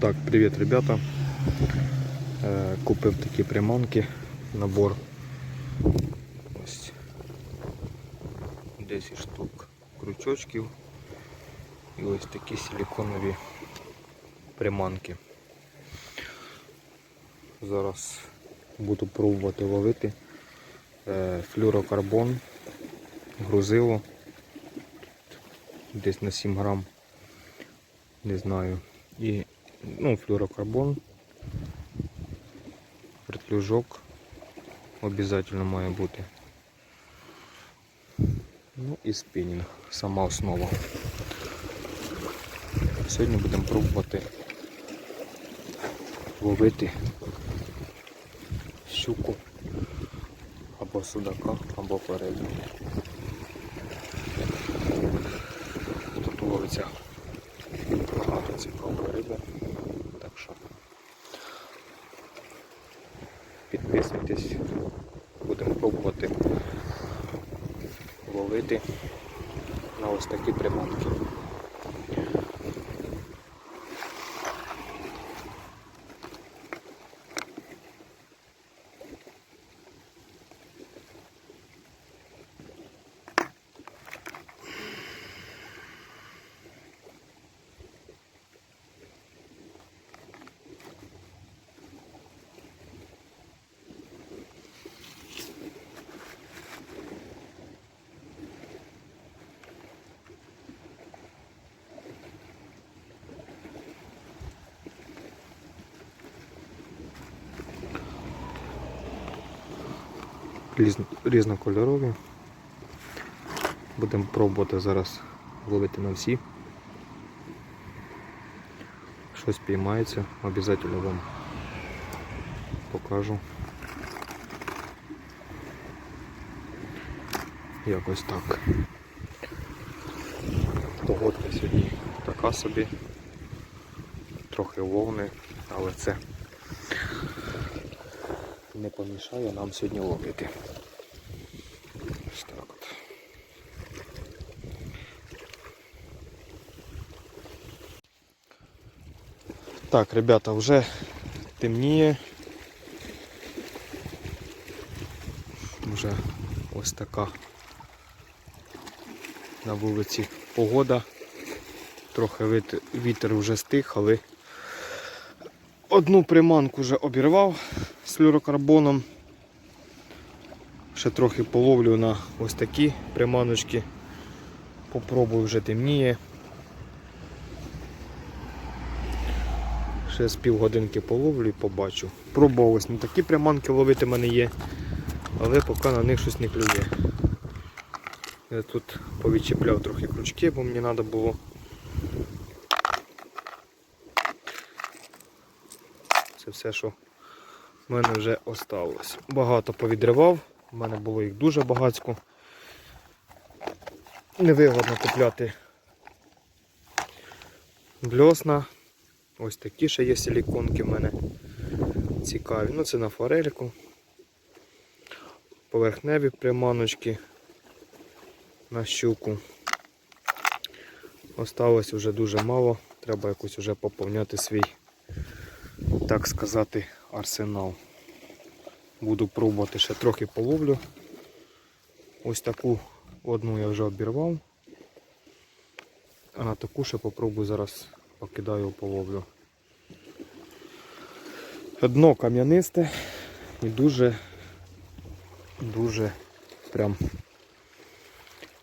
Так, привіт, ребята. Е, Купив такі приманки, набор. Ось 10 штук крючочків і ось такі силиконові приманки. Зараз буду пробувати ловити е, флюрокарбон, грузило десь на 7 грам, не знаю. І ну, флюрокарбон, вертлюжок обов'язково має бути. Ну і спінінг, сама основа. Сьогодні будемо пробувати ловити щуку або судака, або форелю. Тут ловиться багато цікавої риби. Так що підписуйтесь, будемо пробувати ловити на ось такі приманки. Різнокольорові. Будемо пробувати зараз ловити на всі. Щось піймається, обов'язково вам покажу. Якось так. Погодка сьогодні така собі. Трохи вовни, але це не помішає нам сьогодні ловити. Так, ребята, вже темніє. Вже ось така на вулиці погода. Трохи вітер вже стих, але одну приманку вже обірвав з флюрокарбоном. Ще трохи половлю на ось такі приманочки. Попробую вже темніє. Ще з півгодинки половлю і побачу. Пробував ось на такі приманки ловити мене є, але поки на них щось не клює. Я тут повідчіпляв трохи крючки, бо мені треба було. Це все, що в мене вже осталось. Багато повідривав, в мене було їх дуже багацько. Невигодно купляти бльосна. Ось такі ще є силіконки в мене цікаві. Ну це на форельку. Поверхневі приманочки на щуку. Осталось вже дуже мало. Треба якось вже поповняти свій, так сказати, арсенал. Буду пробувати ще трохи половлю. Ось таку одну я вже обірвав. А на таку ще попробую зараз покидаю половлю. Дно кам'янисте і дуже, дуже прям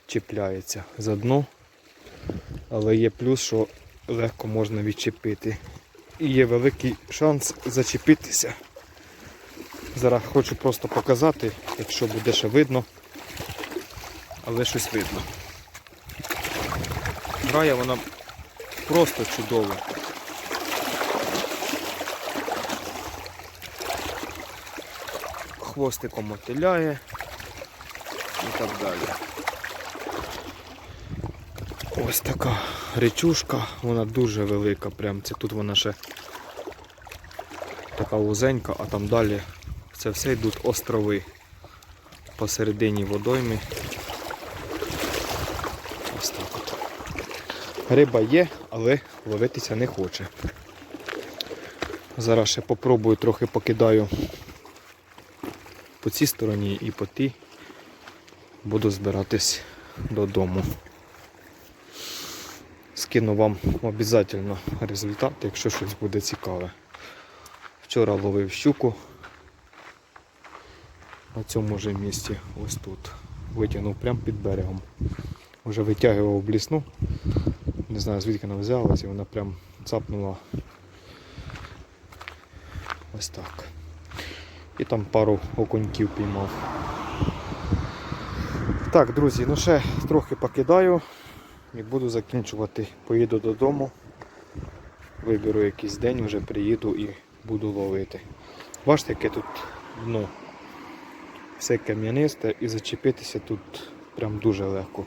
чіпляється за дно. Але є плюс, що легко можна відчепити. І є великий шанс зачепитися. Зараз хочу просто показати, якщо буде ще видно, але щось видно. Грає вона просто чудово. Хвостиком мотиляє і так далі. Ось така речушка, вона дуже велика, прям це тут вона ще така вузенька, а там далі це все йдуть острови посередині водойми. Ось так от. Риба є, але ловитися не хоче. Зараз ще попробую трохи покидаю по цій стороні і по тій. Буду збиратись додому. Скину вам обов'язково результат, якщо щось буде цікаве. Вчора ловив щуку на цьому же місці, ось тут. Витягнув прямо під берегом. Вже витягував блісну. Не знаю звідки вона взялась, і вона прям цапнула ось так. І там пару окуньків піймав. Так, друзі, ну ще трохи покидаю і буду закінчувати. Поїду додому. Виберу якийсь день, вже приїду і буду ловити. Бачите, яке тут дно. Все кам'янисте і зачепитися тут прям дуже легко.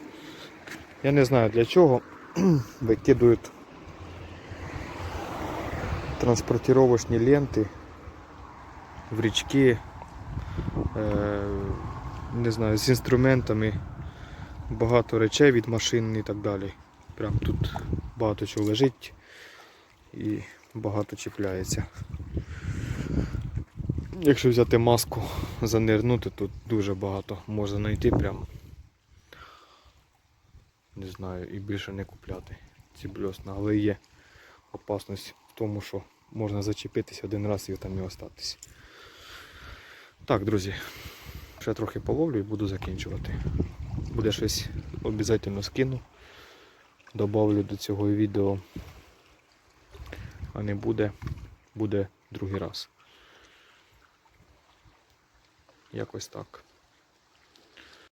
Я не знаю для чого викидують транспортировочні ленти в річки, е, не знаю, з інструментами, багато речей від машин і так далі. Прям тут багато чого лежить і багато чіпляється. Якщо взяти маску, занирнути, тут дуже багато можна знайти прям. Не знаю, і більше не купляти ці бльосна, але є опасність в тому, що можна зачепитися один раз і там і остатись. Так, друзі, ще трохи половлю і буду закінчувати. Буде щось обов'язково скину. Добавлю до цього відео. А не буде, буде другий раз. Якось так.